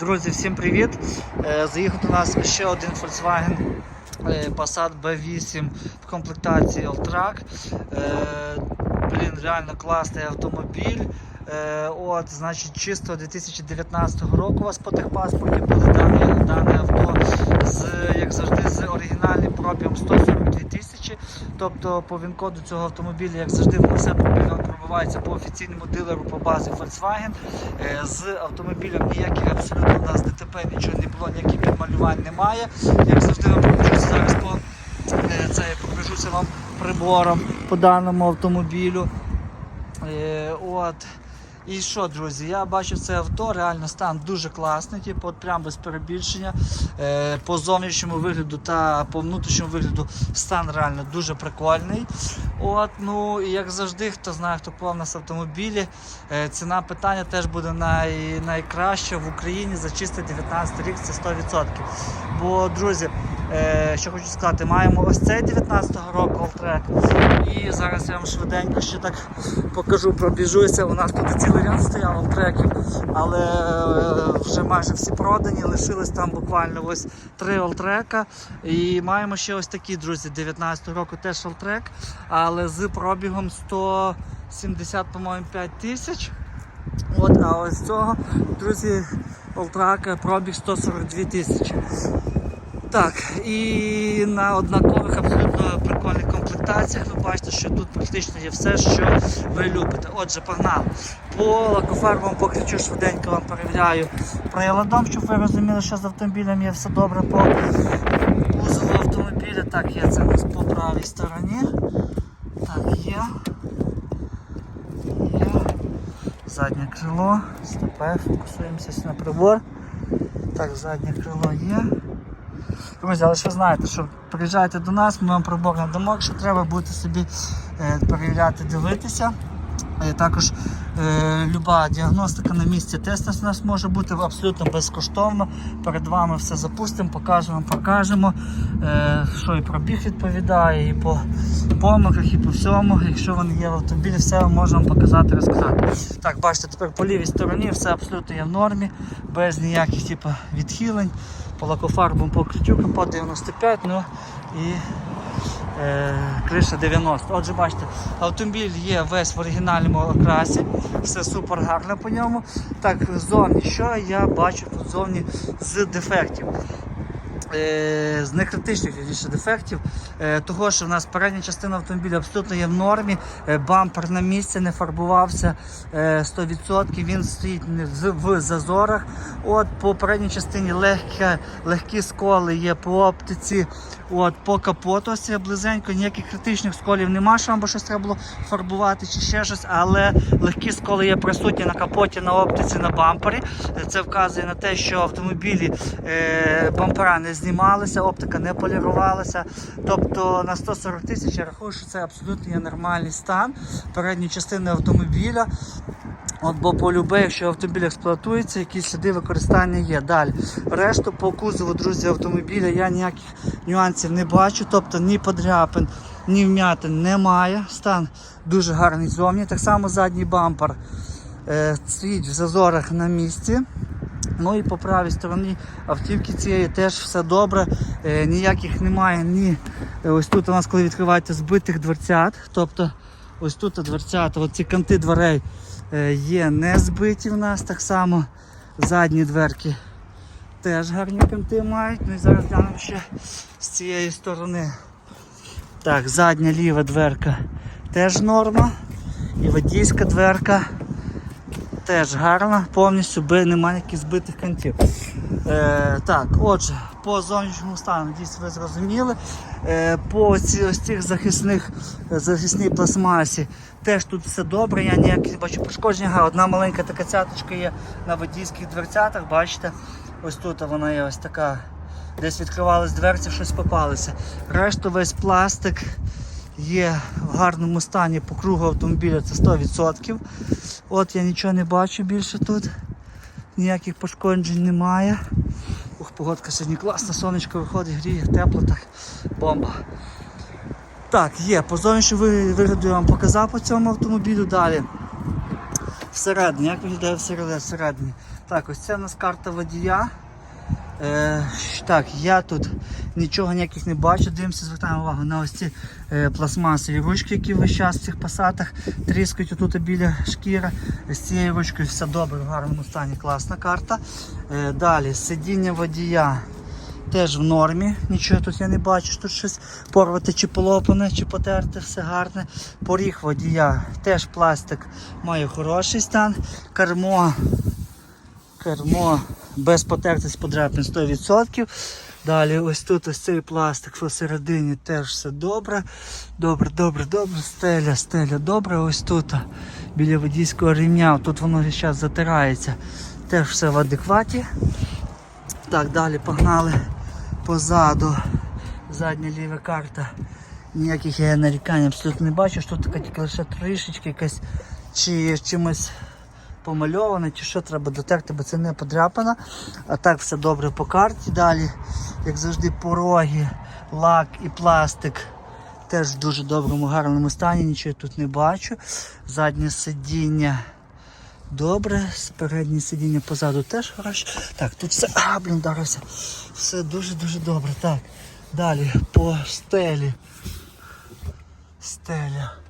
Друзі, всім привіт! Е, Заїхав до нас ще один Volkswagen е, Passat B8 в комплектації Alltrack. Е, Блін, реально класний автомобіль. От, значить, чисто 2019 року у вас по техпаспорті буде дане, дане авто з, як завжди, з оригінальним пробігом 142 тисячі. Тобто по ВІН-коду цього автомобіля, як завжди, воно все пробіга- пробивається по офіційному дилеру по базі Volkswagen. Е, З автомобілем ніяких абсолютно у нас ДТП нічого не було, ніяких підмалювань немає. Як завжди вам покажуся зараз по е, це я покажуся вам прибором по даному автомобілю. Е, От. І що, друзі, я бачу це авто, реально стан дуже класний, типу, от прям без перебільшення. Е, по зовнішньому вигляду та по внутрішньому вигляду стан реально дуже прикольний. От, ну і як завжди, хто знає, хто купував нас автомобілі, е, ціна питання теж буде най, найкраща в Україні за чистий 19 рік, це 100%. Бо, друзі, що хочу сказати, маємо ось цей 19-го року Alltrack. І зараз я вам швиденько ще так покажу, пробіжуся. У нас тут цілий ряд стояв Alltrackів, але е, вже майже всі продані. Лишилось там буквально ось три Alltrack. І маємо ще ось такі, друзі, 19 року теж Alltrack, але з пробігом 170, по-моєму, 5 тисяч. От, а ось цього, друзі, Alltrack пробіг 142 тисячі. Так, і на однакових абсолютно прикольних комплектаціях ви бачите, що тут практично є все, що ви любите. Отже, погнали. По лакофарбам покричу швиденько вам перевіряю приладом, щоб ви розуміли, що з автомобілем є все добре по кузову автомобіля. Так, є це у нас по правій стороні. Так, є. Є. Заднє крило. Степе, фокусуємося на прибор. Так, заднє крило є. Друзі, але ви знаєте, що приїжджайте до нас, ми вам прибор надамо, якщо треба, будете собі е, перевіряти, дивитися. Також е, люба діагностика на місці, тест у нас може бути абсолютно безкоштовно. Перед вами все запустимо, покажемо, покажемо, е, що і пробіг відповідає, і по помилках, і по всьому. Якщо вони є в автомобілі, все можемо показати, розказати. Так, бачите, тепер по лівій стороні все абсолютно є в нормі, без ніяких типу, відхилень. По лакофарбовому по 95, ну і е, криша 90. Отже, бачите, автомобіль є весь в оригінальному окрасі, все супер гарно по ньому. Так, зовні, що я бачу тут зовні з дефектів. Е, з некритичних дефектів, е, того, що в нас передня частина автомобіля абсолютно є в нормі, е, бампер на місці не фарбувався е, 100%, він стоїть в, зазорах. От По передній частині легке, легкі сколи є по оптиці, от по капоту ось близенько, ніяких критичних сколів нема, що або щось треба було фарбувати чи ще щось, але легкі сколи є присутні на капоті, на оптиці, на бампері. Це вказує на те, що автомобілі бампера не знімалися, оптика не полірувалася. Тобто на 140 тисяч я рахую, що це абсолютно є нормальний стан передньої частини автомобіля. От, бо по любе, якщо автомобіль експлуатується, якісь сліди використання є. Далі. Решту по кузову, друзі, автомобіля я ніяких нюансів не бачу, тобто ні подряпин, ні вмятин немає. Стан дуже гарний зовні. Так само задній бампер е, в зазорах на місці. Ну і по правій стороні автівки цієї теж все добре. Е, ніяких немає ні. е, Ось тут у нас, коли відкриваєте збитих дверцят, тобто ось тут дверцята, ці канти дверей е, є не збиті в нас. Так само задні дверки теж гарні канти мають. Ну і зараз глянемо ще з цієї сторони. Так, задня ліва дверка теж норма. І водійська дверка теж гарна, повністю немає ніяких збитих кантів. Е, так, отже, по зовнішньому стану, дійсно ви зрозуміли. Е, по ці, ось цих захисних захисній пластмасі теж тут все добре. Я ніяких не бачу пошкодження. Одна маленька така цяточка є на водійських дверцятах, бачите, ось тут вона є ось така. Десь відкривались дверці, щось попалося. Решту весь пластик є в гарному стані по кругу автомобіля, це 100%. От я нічого не бачу більше тут. Ніяких пошкоджень немає. Ух, погодка сьогодні класна, сонечко виходить, гріє, тепло, так, бомба. Так, є, по зовнішньому вигляду я вам показав по цьому автомобілю далі. Всередині, як виглядає всередині? Так, ось це у нас карта водія. Е, так, я тут нічого ніяких не бачу. Дивимося, звертаємо увагу на ось ці е, пластмасові ручки, які весь час в цих пасатах тріскають отут біля шкіра. З цією ручкою все добре, в гарному стані, класна карта. Е, далі, сидіння водія теж в нормі. Нічого тут я не бачу, тут щось порвати чи полопане, чи потерти, все гарне. Поріг водія, теж пластик має хороший стан. Кермо кермо без потертись подряпин 100%. Далі ось тут ось цей пластик посередині теж все добре. Добре, добре, добре. Стеля, стеля добре. Ось тут біля водійського рівня, тут воно зараз затирається. Теж все в адекваті. Так, далі погнали позаду. Задня ліва карта. Ніяких я нарікань абсолютно не бачу. що Тут така тільки лише трішечки якась чи чимось помальоване, чи що треба дотерти, бо це не подряпана. А так все добре по карті. Далі, як завжди, пороги, лак і пластик теж в дуже доброму, гарному стані, нічого тут не бачу. Заднє сидіння. Добре, переднє сидіння позаду теж хорошо. Так, тут все, а, блін, вдарився. Все дуже-дуже добре. Так, далі по стелі. Стеля.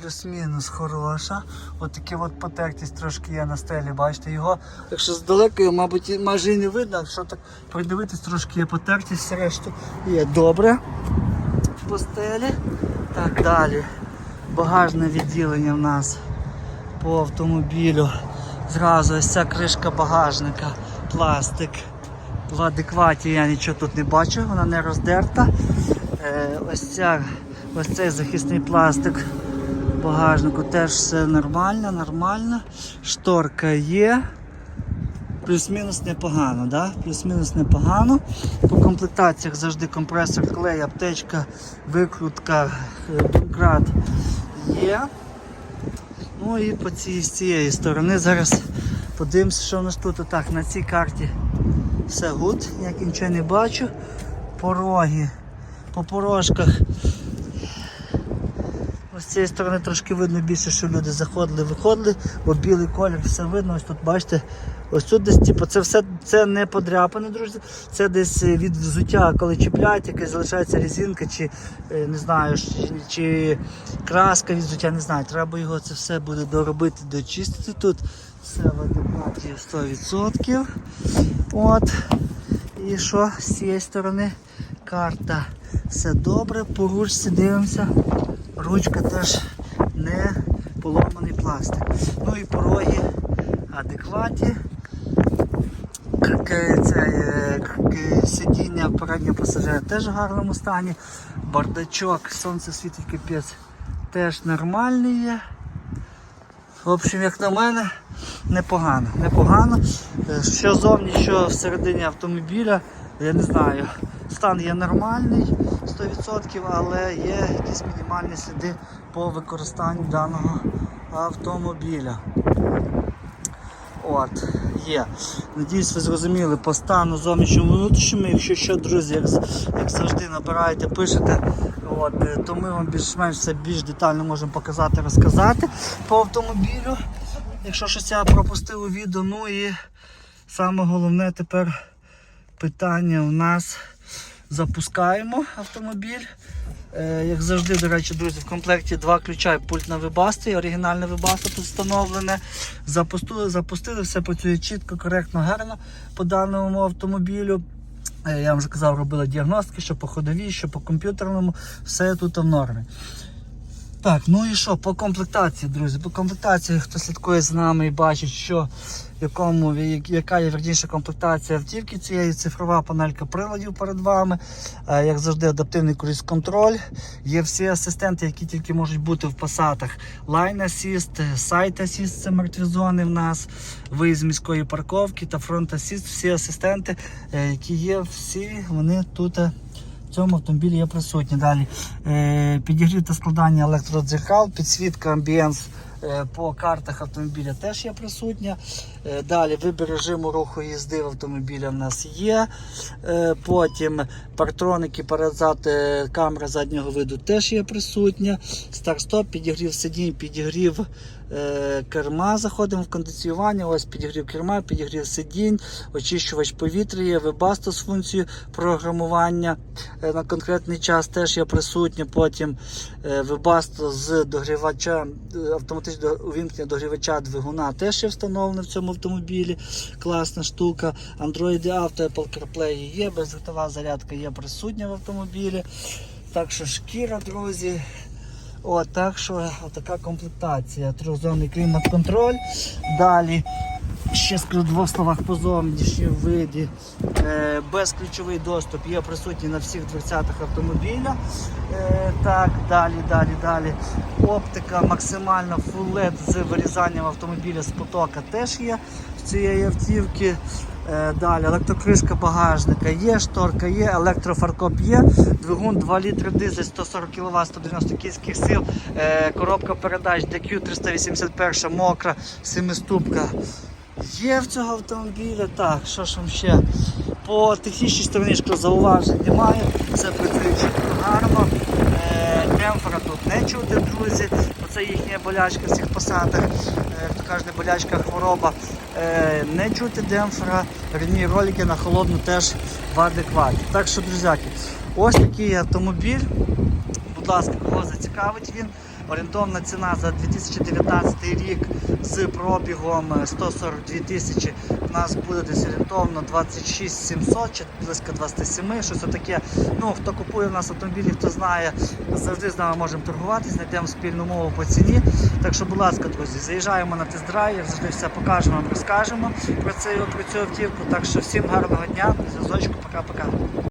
Плюс-мінус хороша. От такі от потертість трошки є на стелі, бачите його. Якщо здалеку, його, мабуть, майже і не видно, якщо так придивитись, трошки є потертість, решту є добре по стелі. Так, далі. Багажне відділення в нас по автомобілю. Зразу ось ця кришка багажника, пластик. В адекваті я нічого тут не бачу, вона не роздерта. Е, ось, ця, ось цей захисний пластик багажнику теж все нормально, нормально. Шторка є. Плюс-мінус непогано, да? плюс-мінус непогано. По комплектаціях завжди компресор клей, аптечка, викрутка, е, домкрат є. Ну і по цій, з цієї сторони зараз подивимося, що в нас тут. Так, на цій карті все гуд, як нічого не бачу. Пороги по порожках. Ось з цієї сторони трошки видно більше, що люди заходили, виходили, бо білий колір все видно. Ось тут бачите, ось тут десь, типу, це все це не подряпане, друзі. Це десь е, від взуття, коли чіпляють, якась залишається резинка, чи е, не знаю, чи, чи краска від взуття, не знаю. Треба його це все буде доробити, дочистити тут. Все в адекваті 100%. От. І що з цієї сторони карта. Все добре, по ручці дивимося. Ручка теж не поломаний пластик. Ну і пороги Це е, сидіння переднього пасажира теж в гарному стані. Бардачок, сонце світить капець, теж нормальний є. В общем, як на мене, непогано. непогано. Е, Що зовні, що всередині автомобіля, я не знаю. Стан є нормальний 100%, але є якісь мінімальні сліди по використанню даного автомобіля. От, є. Надіюсь, ви зрозуміли по стану зовнішньому внутрішньому. Якщо що, друзі, як, як завжди набираєте, пишете, от, е, то ми вам більш-менш все більш детально можемо показати, розказати по автомобілю. Якщо щось я пропустив у відео, ну і саме головне тепер питання у нас запускаємо автомобіль. Е, як завжди, до речі, друзі, в комплекті два ключа і пульт на вибасти, оригінальне вибасто тут встановлене. Запустили, запустили, все працює чітко, коректно, гарно по даному автомобілю. Е, Я вам вже казав, робили діагностики, що по ходовій, що по комп'ютерному, все тут в нормі. Так, ну і що, по комплектації, друзі, по комплектації, хто слідкує з нами і бачить, що якому, яка є верніше комплектація автівки цієї цифрова панелька приладів перед вами. Е, Як завжди, адаптивний круїз-контроль. Є всі асистенти, які тільки можуть бути в пасатах. Line Assist, Site Assist, це мертві зони в нас, виїзд міської парковки та Front Assist. Всі асистенти, е, які є, всі вони тут. Цьому автомобілі є присутні. Далі е, підігрів та складання електродзеркал, підсвітка амбієнс е, по картах автомобіля теж є присутня. Е, далі вибір режиму руху їзди в автомобіля в нас є. Потім партроники передзад, камера заднього виду теж є присутня. Старт-стоп, підігрів сидінь, підігрів керма, заходимо в кондиціювання, ось підігрів керма, підігрів сидінь, очищувач повітря є, вебасто з функцією програмування е, на конкретний час теж є присутнє. Потім е, вебасто з догрівача, е, автоматичне увімкнення догрівача двигуна теж є встановлено в цьому автомобілі. Класна штука. Android Auto, Apple CarPlay є, бездротова зарядка є присутня в автомобілі. Так що шкіра, друзі. О, так що така комплектація. Трьохзонний клімат-контроль. Далі ще скажу в двох словах по зовнішньому виді. Е, безключовий доступ є присутній на всіх дверцятах автомобіля. Е, так, далі, далі, далі. Оптика максимально Full LED з вирізанням автомобіля з потока теж є в цієї автівки. Е, Далі електрокришка багажника є, шторка є, електрофаркоп є, двигун 2 літри дизель, 140 кВт, 190 кінських сил, е, коробка передач DQ 381 мокра, семиступка. Є в цього автомобіля. Так, що ж вам ще? По технічній стороні зауважень немає. Все працює гарно. Е, Демпфера тут не чути, друзі. Це їхня болячка в цих посадах. хто то кажуть, не болячка, хвороба. Е, Не чути демпфера. рівні ролики на холодну теж в адекваті. Так що, друзяки, ось такий автомобіль. Будь ласка, кого зацікавить він. Орієнтовна ціна за 2019 рік з пробігом е, 142 тисячі у нас буде десь орієнтовно 26 700 чи близько 27, щось таке. Ну, хто купує в нас автомобілі, хто знає, завжди з нами можемо торгувати, знайдемо спільну мову по ціні. Так що, будь ласка, друзі, заїжджаємо на тест-драйв, завжди все покажемо, розкажемо про цю, про цю автівку. Так що всім гарного дня, зв'язочку, пока-пока.